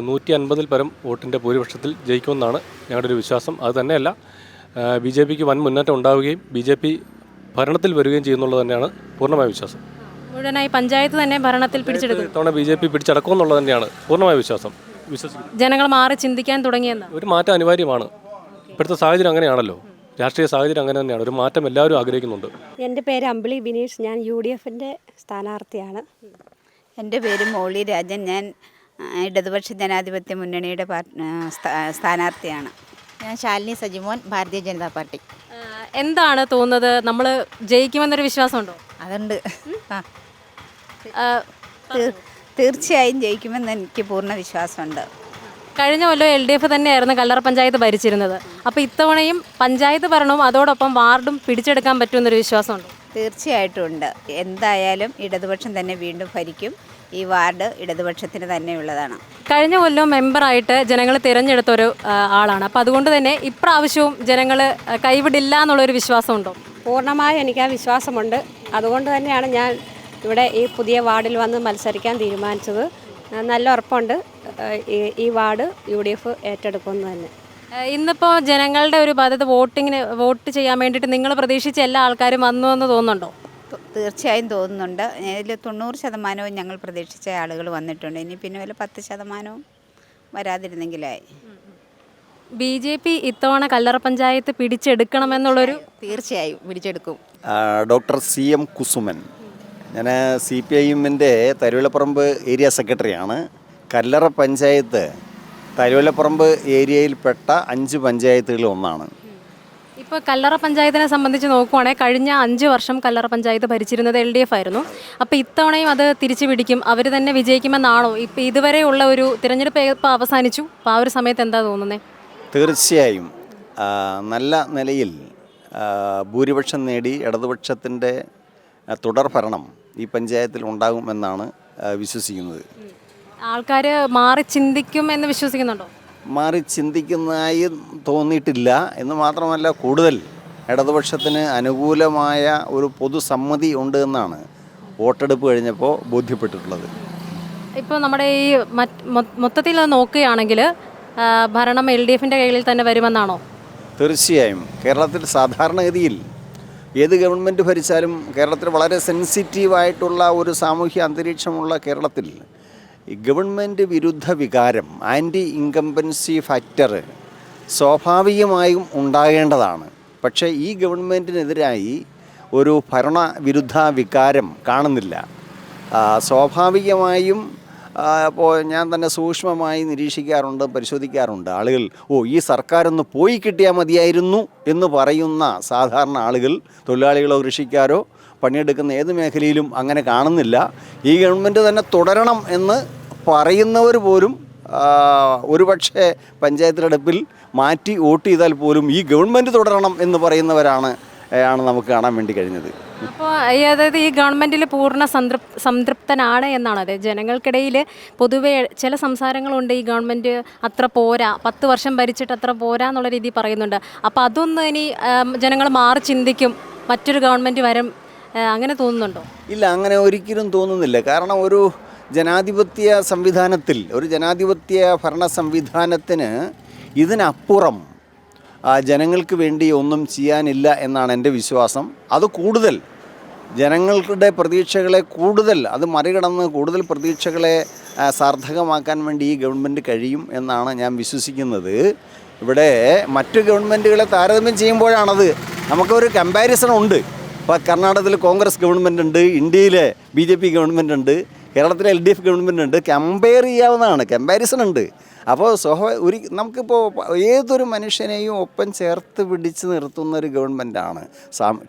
നൂറ്റി അൻപതിൽ പരം വോട്ടിന്റെ ഭൂരിപക്ഷത്തിൽ ജയിക്കുമെന്നാണ് ഞങ്ങളുടെ ഒരു വിശ്വാസം. അത് തന്നെയല്ല ബി ജെ പിക്ക് വൻ മുന്നേറ്റം ഉണ്ടാവുകയും ബി ജെ പി ഭരണത്തിൽ വരികയും ചെയ്യുന്നുള്ളത് തന്നെയാണ് പൂർണമായ വിശ്വാസം. മുഴുവനായി പഞ്ചായത്ത് തന്നെ ഭരണത്തിൽ പിടിച്ചെടുക്കും ഇത്തവണ ബി ജെ പി പിടിച്ചടക്കുമെന്നുള്ളത് തന്നെയാണ് പൂർണമായ വിശ്വാസം. വിശ്വസിക്കുന്നു. ജനങ്ങൾ മാറി ചിന്തിക്കാൻ തുടങ്ങിയെന്ന്? ഒരു മാറ്റം അനിവാര്യമാണ്. ഇപ്പോഴത്തെ സാഹചര്യം അങ്ങനെയാണല്ലോ. രാഷ്ട്രീയ സാഹചര്യം അങ്ങനെ തന്നെയാണ്. ഒരു മാറ്റം എല്ലാവരും ആഗ്രഹിക്കുന്നുണ്ട്. എന്റെ പേര് അമ്പിളി ബിനീഷ് ഞാൻ യു ഡി എഫിന്റെ സ്ഥാനാർത്ഥിയാണ്. എന്റെ പേര് മോളി രാജൻ. ഞാൻ ഇടതുപക്ഷ ജനാധിപത്യ മുന്നണിയുടെ സ്ഥാനാർത്ഥിയാണ്. ഞാൻ ശാലിനി സജിമോൻ ഭാരതീയ ജനതാ പാർട്ടി. എന്താണ് തോന്നുന്നത്? നമ്മൾ ജയിക്കുമെന്നൊരു വിശ്വാസമുണ്ടോ? അതുണ്ട്. ആ. തീർച്ചയായും ജയിക്കുമെന്ന് എനിക്ക് പൂർണ വിശ്വാസമുണ്ട്. കഴിഞ്ഞ കൊല്ലം എൽ ഡി എഫ് തന്നെയായിരുന്നു കല്ലറ പഞ്ചായത്ത് ഭരിച്ചിരുന്നത്. അപ്പോൾ ഇത്തവണയും പഞ്ചായത്ത് ഭരണവും അതോടൊപ്പം വാർഡും പിടിച്ചെടുക്കാൻ പറ്റുമെന്നൊരു വിശ്വാസമുണ്ട്. തീർച്ചയായിട്ടും ഉണ്ട്. എന്തായാലും ഇടതുപക്ഷം തന്നെ വീണ്ടും ഭരിക്കും. ഈ വാർഡ് ഇടതുപക്ഷത്തിന് തന്നെയുള്ളതാണ് കഴിഞ്ഞ കൊല്ലം മെമ്പറായിട്ട് ജനങ്ങൾ തിരഞ്ഞെടുത്ത ഒരു ആളാണ്. അപ്പോൾ അതുകൊണ്ട് തന്നെ ഇപ്രാവശ്യവും ജനങ്ങൾ കൈവിടില്ല എന്നുള്ളൊരു വിശ്വാസമുണ്ടോ? പൂർണമായും എനിക്ക് ആ വിശ്വാസമുണ്ട്. അതുകൊണ്ട് തന്നെയാണ് ഞാൻ ഇവിടെ ഈ പുതിയ വാർഡിൽ വന്ന് മത്സരിക്കാൻ തീരുമാനിച്ചത്. നല്ല ഉറപ്പുണ്ട്. ഈ- വാർഡ് യു ഡി എഫ് ഏറ്റെടുക്കുമെന്ന് തന്നെ. ഇന്നിപ്പോൾ ജനങ്ങളുടെ ഒരു പദ്ധതി വോട്ടിങ്ങിന് വോട്ട് ചെയ്യാൻ വേണ്ടിയിട്ട് നിങ്ങൾ പ്രതീക്ഷിച്ച എല്ലാ ആൾക്കാരും വന്നു എന്ന് തോന്നുന്നുണ്ടോ? തീർച്ചയായും തോന്നുന്നുണ്ട്. ഇതിൽ തൊണ്ണൂറ് ശതമാനവും ഞങ്ങൾ പ്രതീക്ഷിച്ച ആളുകൾ വന്നിട്ടുണ്ട്. ഇനി പിന്നെ വല്ല പത്ത് ശതമാനവും വരാതിരുന്നെങ്കിലായി. ബി ജെ പി ഇത്തവണ കല്ലറ പഞ്ചായത്ത് പിടിച്ചെടുക്കണമെന്നുള്ളൊരു തീർച്ചയായും പിടിച്ചെടുക്കും. Doctor C M Kusuman. ഞാൻ സി പി ഐ എമ്മിന്റെ തരുവിളപ്പറമ്പ് ഏരിയ സെക്രട്ടറിയാണ്. കല്ലറ പഞ്ചായത്ത് തരുവല്ലപ്പറമ്പ് ഏരിയയിൽപ്പെട്ട അഞ്ച് പഞ്ചായത്തുകളിൽ ഒന്നാണ്. ഇപ്പോൾ കല്ലറ പഞ്ചായത്തിനെ സംബന്ധിച്ച് നോക്കുവാണെങ്കിൽ കഴിഞ്ഞ അഞ്ച് വർഷം കല്ലറ പഞ്ചായത്ത് ഭരിച്ചിരുന്നത് എൽ ഡി എഫ് ആയിരുന്നു. അപ്പോൾ ഇത്തവണയും അത് തിരിച്ചു പിടിക്കും. അവർ തന്നെ വിജയിക്കുമെന്നാണോ? ഇപ്പോൾ ഇതുവരെയുള്ള ഒരു തിരഞ്ഞെടുപ്പ് ഇപ്പോൾ അവസാനിച്ചു. അപ്പോൾ ആ ഒരു സമയത്ത് എന്താ തോന്നുന്നത് തീർച്ചയായും നല്ല നിലയിൽ ഭൂരിപക്ഷം നേടി ഇടതുപക്ഷത്തിന്റെ തുടർഭരണം തുടർ ഭരണം ഈ പഞ്ചായത്തിൽ ഉണ്ടാകുമെന്നാണ് വിശ്വസിക്കുന്നത്. ആൾക്കാർ മാറി ചിന്തിക്കും എന്ന് വിശ്വസിക്കുന്നുണ്ടോ? മാറി ചിന്തിക്കുന്നതായി തോന്നിയിട്ടില്ല. എന്ന് മാത്രമല്ല കൂടുതൽ ഇടതുപക്ഷത്തിന് അനുകൂലമായ ഒരു പൊതുസമ്മതി ഉണ്ട് എന്നാണ് വോട്ടെടുപ്പ് കഴിഞ്ഞപ്പോൾ ബോധ്യപ്പെട്ടിട്ടുള്ളത്. ഇപ്പോൾ നമ്മുടെ ഈ മൊത്തത്തിൽ നോക്കുകയാണെങ്കിൽ ഭരണം എൽ ഡി എഫിന്റെ കയ്യിൽ തന്നെ വരുമെന്നാണോ? തീർച്ചയായും. കേരളത്തിൽ സാധാരണഗതിയിൽ ഏത് ഗവൺമെന്റ് ഭരിച്ചാലും കേരളത്തിൽ വളരെ സെൻസിറ്റീവായിട്ടുള്ള ഒരു സാമൂഹ്യ അന്തരീക്ഷമുള്ള കേരളത്തിൽ ഗവൺമെന്റ് വിരുദ്ധ വികാരം ആന്റി ഇൻകംബൻസി ഫാക്ടർ സ്വാഭാവികമായും ഉണ്ടാകേണ്ടതാണ്. പക്ഷേ ഈ ഗവൺമെന്റിനെതിരായി ഒരു ഭരണ വിരുദ്ധ വികാരം കാണുന്നില്ല. സ്വാഭാവികമായും അപ്പോൾ ഞാൻ തന്നെ സൂക്ഷ്മമായി നിരീക്ഷിക്കാറുണ്ട് പരിശോധിക്കാറുണ്ട്. ആളുകൾ ഓ ഈ സർക്കാരൊന്ന് പോയി കിട്ടിയാൽ മതിയായിരുന്നു എന്ന് പറയുന്ന സാധാരണ ആളുകൾ തൊഴിലാളികളോ കൃഷിക്കാരോ പണിയെടുക്കുന്ന ഏത് മേഖലയിലും അങ്ങനെ കാണുന്നില്ല. ഈ ഗവൺമെന്റ് തന്നെ തുടരണം എന്ന് പറയുന്നവർ പോലും ഒരുപക്ഷെ പഞ്ചായത്ത് തെരഞ്ഞെടുപ്പിൽ മാറ്റി വോട്ട് ചെയ്താൽ പോലും ഈ ഗവൺമെന്റ് തുടരണം എന്ന് പറയുന്നവരാണ് ആണ് നമുക്ക് കാണാൻ വേണ്ടി കഴിഞ്ഞത്. അപ്പോൾ അതായത് ഈ ഗവൺമെന്റിൽ പൂർണ സംതൃപ് സംതൃപ്തനാണ് എന്നാണ്. അതെ ജനങ്ങൾക്കിടയിൽ പൊതുവെ ചില സംസാരങ്ങളുണ്ട് ഈ ഗവൺമെന്റ് അത്ര പോരാ പത്ത് വർഷം ഭരിച്ചിട്ട് അത്ര പോരാ എന്നുള്ള രീതി പറയുന്നുണ്ട്. അപ്പോൾ അതൊന്നും ഇനി ജനങ്ങൾ മാറി ചിന്തിക്കും മറ്റൊരു ഗവൺമെന്റ് വരും അങ്ങനെ തോന്നുന്നുണ്ടോ? ഇല്ല അങ്ങനെ ഒരിക്കലും തോന്നുന്നില്ല. കാരണം ഒരു ജനാധിപത്യ സംവിധാനത്തിൽ ഒരു ജനാധിപത്യ ഭരണ സംവിധാനത്തിന് ഇതിനപ്പുറം ജനങ്ങൾക്ക് വേണ്ടി ഒന്നും ചെയ്യാനില്ല എന്നാണ് എന്റെ വിശ്വാസം. അത് കൂടുതൽ ജനങ്ങളുടെ പ്രതീക്ഷകളെ കൂടുതൽ അത് മറികടന്ന് കൂടുതൽ പ്രതീക്ഷകളെ സാർത്ഥകമാക്കാൻ വേണ്ടി ഈ ഗവൺമെന്റ് കഴിയും എന്നാണ് ഞാൻ വിശ്വസിക്കുന്നത്. ഇവിടെ മറ്റു ഗവൺമെന്റുകളെ താരതമ്യം ചെയ്യുമ്പോഴാണത്. നമുക്കൊരു കമ്പാരിസൺ ഉണ്ട്. ഇപ്പോൾ കർണാടകത്തിൽ കോൺഗ്രസ് ഗവൺമെന്റ് ഉണ്ട് ഇന്ത്യയിലെ ബി ജെ പി ഗവൺമെന്റ് ഉണ്ട് കേരളത്തിലെ എൽ ഡി എഫ് ഗവൺമെന്റ് ഉണ്ട് കമ്പയർ ചെയ്യാവുന്നതാണ് കമ്പാരിസൺ ഉണ്ട്. അപ്പോൾ സ്വഹ ഒരു നമുക്കിപ്പോൾ ഏതൊരു മനുഷ്യനെയും ഒപ്പം ചേർത്ത് പിടിച്ച് നിർത്തുന്ന ഒരു ഗവൺമെന്റാണ്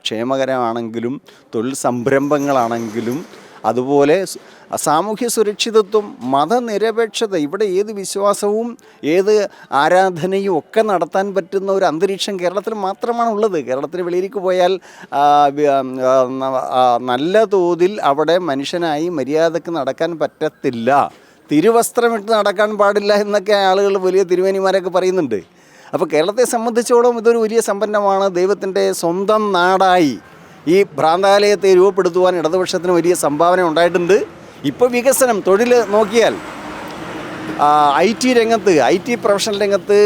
ക്ഷേമകരമാണെങ്കിലും തൊഴിൽ സംരംഭങ്ങളാണെങ്കിലും അതുപോലെ സാമൂഹ്യ സുരക്ഷിതത്വം മതനിരപേക്ഷത ഇവിടെ ഏത് വിശ്വാസവും ഏത് ആരാധനയും ഒക്കെ നടത്താൻ പറ്റുന്ന ഒരു അന്തരീക്ഷം കേരളത്തിൽ മാത്രമാണ് ഉള്ളത് കേരളത്തിന് വെളിയിലേക്ക് പോയാൽ നല്ല തോതിൽ അവിടെ മനുഷ്യനായി മര്യാദയ്ക്ക് നടക്കാൻ പറ്റത്തില്ല. തിരുവസ്ത്രമിട്ട് നടക്കാൻ പാടില്ല എന്നൊക്കെ ആളുകൾ വലിയ തിരുവേനിമാരൊക്കെ പറയുന്നുണ്ട്. അപ്പോൾ കേരളത്തെ സംബന്ധിച്ചോളം ഇതൊരു വലിയ സമ്പന്നമാണ്. ദൈവത്തിന്റെ സ്വന്തം നാടായി ഈ ഭ്രാന്താലയത്തെ രൂപപ്പെടുത്തുവാൻ ഇടതുപക്ഷത്തിന് വലിയ സംഭാവന ഉണ്ടായിട്ടുണ്ട്. ഇപ്പോൾ വികസനം തൊഴിൽ നോക്കിയാൽ ഐ ടി രംഗത്ത് ഐ ടി പ്രൊഫഷണൽ രംഗത്ത്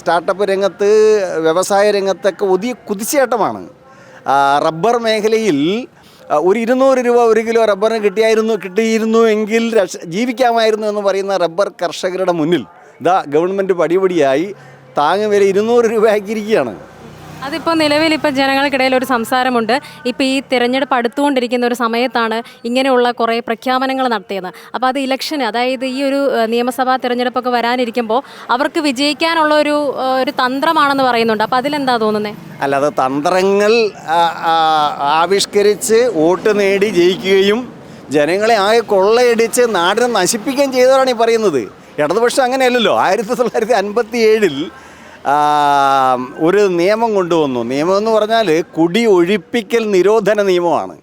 സ്റ്റാർട്ടപ്പ് രംഗത്ത് വ്യവസായ രംഗത്തൊക്കെ ഒതിയ കുതിച്ചേട്ടമാണ്. റബ്ബർ മേഖലയിൽ ഒരു ഇരുന്നൂറ് രൂപ ഒരു കിലോ റബ്ബറിന് കിട്ടിയായിരുന്നു കിട്ടിയിരുന്നു എങ്കിൽ ജീവിക്കാമായിരുന്നു എന്ന് പറയുന്ന റബ്ബർ കർഷകരുടെ മുന്നിൽ ഇതാ ഗവൺമെന്റ് പടിപടിയായി താങ്ങുവില ഇരുന്നൂറ് രൂപ ആക്കിയിരിക്കുകയാണ് അതിപ്പോൾ നിലവിൽ ഇപ്പോൾ ജനങ്ങൾക്കിടയിൽ ഒരു സംസാരമുണ്ട്. ഇപ്പോൾ ഈ തിരഞ്ഞെടുപ്പ് അടുത്തുകൊണ്ടിരിക്കുന്ന ഒരു സമയത്താണ് ഇങ്ങനെയുള്ള കുറേ പ്രഖ്യാപനങ്ങൾ നടത്തിയത്. അപ്പോൾ അത് ഇലക്ഷന് അതായത് ഈ ഒരു നിയമസഭാ തിരഞ്ഞെടുപ്പൊക്കെ വരാനിരിക്കുമ്പോൾ അവർക്ക് വിജയിക്കാനുള്ള ഒരു ഒരു തന്ത്രമാണെന്ന് പറയുന്നുണ്ട്. അപ്പോൾ അതിലെന്താ തോന്നുന്നത് അല്ല അല്ലാതെ തന്ത്രങ്ങൾ ആവിഷ്കരിച്ച് വോട്ട് നേടി ജയിക്കുകയും ജനങ്ങളെ ആകെ കൊള്ളയടിച്ച് നാടിനെ നശിപ്പിക്കുകയും ചെയ്തവരാണ് ഈ പറയുന്നത്. ഇടതുപക്ഷം അങ്ങനെയല്ലല്ലോ. ആയിരത്തി തൊള്ളായിരത്തി അൻപത്തി ഏഴിൽ ഒരു നിയമം കൊണ്ടുവന്നു. നിയമം എന്ന് പറഞ്ഞാൽ കുടി ഒഴിപ്പിക്കൽ നിരോധന നിയമമാണ്.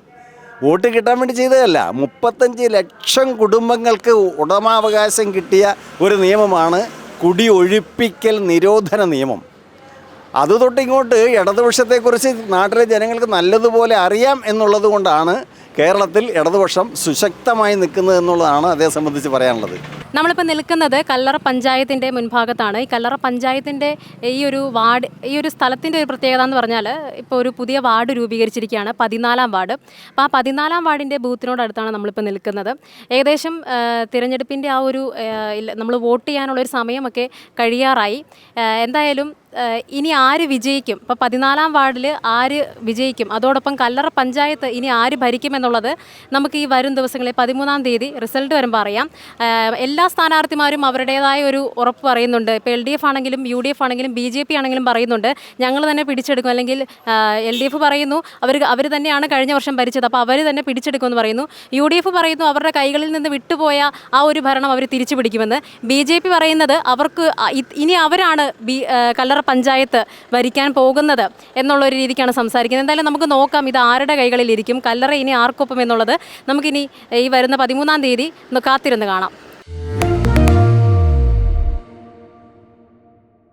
വോട്ട് കിട്ടാൻ വേണ്ടി ചെയ്തതല്ല. മുപ്പത്തഞ്ച് ലക്ഷം കുടുംബങ്ങൾക്ക് ഉടമാവകാശം കിട്ടിയ ഒരു നിയമമാണ് കുടി ഒഴിപ്പിക്കൽ നിരോധന നിയമം. അത് തൊട്ടിങ്ങോട്ട് ഇടതുപക്ഷത്തെക്കുറിച്ച് നാട്ടിലെ ജനങ്ങൾക്ക് നല്ലതുപോലെ അറിയാം എന്നുള്ളത് കൊണ്ടാണ് കേരളത്തിൽ ഇടതുപക്ഷം സുശക്തമായി നിൽക്കുന്നത് എന്നുള്ളതാണ് അതേ സംബന്ധിച്ച് പറയാനുള്ളത്. നമ്മളിപ്പോൾ നിൽക്കുന്നത് കല്ലറ പഞ്ചായത്തിന്റെ മുൻഭാഗത്താണ്. ഈ കല്ലറ പഞ്ചായത്തിന്റെ ഈ ഒരു വാർഡ് ഈ ഒരു സ്ഥലത്തിന്റെ ഒരു പ്രത്യേകത എന്ന് പറഞ്ഞാൽ ഇപ്പോൾ ഒരു പുതിയ വാർഡ് രൂപീകരിച്ചിരിക്കുകയാണ് പതിനാലാം വാർഡ്. അപ്പോൾ ആ പതിനാലാം വാർഡിന്റെ ബൂത്തിനോടടുത്താണ് നമ്മളിപ്പോൾ നിൽക്കുന്നത്. ഏകദേശം തിരഞ്ഞെടുപ്പിന്റെ ആ ഒരു നമ്മൾ വോട്ട് ചെയ്യാനുള്ള ഒരു സമയമൊക്കെ കഴിയാറായി. എന്തായാലും ഇനി ആര് വിജയിക്കും? ഇപ്പോൾ പതിനാലാം വാർഡിൽ ആര് വിജയിക്കും? അതോടൊപ്പം കല്ലറ പഞ്ചായത്ത് ഇനി ആര് ഭരിക്കും എന്നുള്ളത് നമുക്ക് ഈ വരും ദിവസങ്ങളിൽ പതിമൂന്നാം തീയതി റിസൾട്ട് വരുമ്പോൾ അറിയാം. എല്ലാ സ്ഥാനാർത്ഥിമാരും അവരുടേതായ ഒരു ഉറപ്പ് പറയുന്നുണ്ട്. ഇപ്പോൾ എൽ ഡി എഫ് ആണെങ്കിലും യു ഡി എഫ് ആണെങ്കിലും ബി ജെ പി ആണെങ്കിലും പറയുന്നുണ്ട്. ഞങ്ങൾ തന്നെ പിടിച്ചെടുക്കും. അല്ലെങ്കിൽ എൽ ഡി എഫ് പറയുന്നു അവർ അവർ തന്നെയാണ് കഴിഞ്ഞ വർഷം ഭരിച്ചത്. അപ്പോൾ അവർ തന്നെ പിടിച്ചെടുക്കുമെന്ന് പറയുന്നു. യു ഡി എഫ് പറയുന്നു അവരുടെ കൈകളിൽ നിന്ന് വിട്ടുപോയ ആ ഒരു ഭരണം അവർ തിരിച്ചു പിടിക്കുമെന്ന് ബി ജെ പി പറയുന്നത് അവർക്ക് ഇനി അവരാണ് ബി ആ, പഞ്ചായത്ത് ഭരിക്കാൻ പോകുന്നത് എന്നുള്ള ഒരു രീതിക്കാണ് സംസാരിക്കുന്നത്. എന്തായാലും നമുക്ക് നോക്കാം ഇത് ആരുടെ കൈകളിലിരിക്കും കല്ലറ ഇനി ആർക്കൊപ്പം എന്നുള്ളത്. നമുക്കിനി ഈ വരുന്ന പതിമൂന്നാം തീയതി കാത്തിരുന്ന് കാണാം.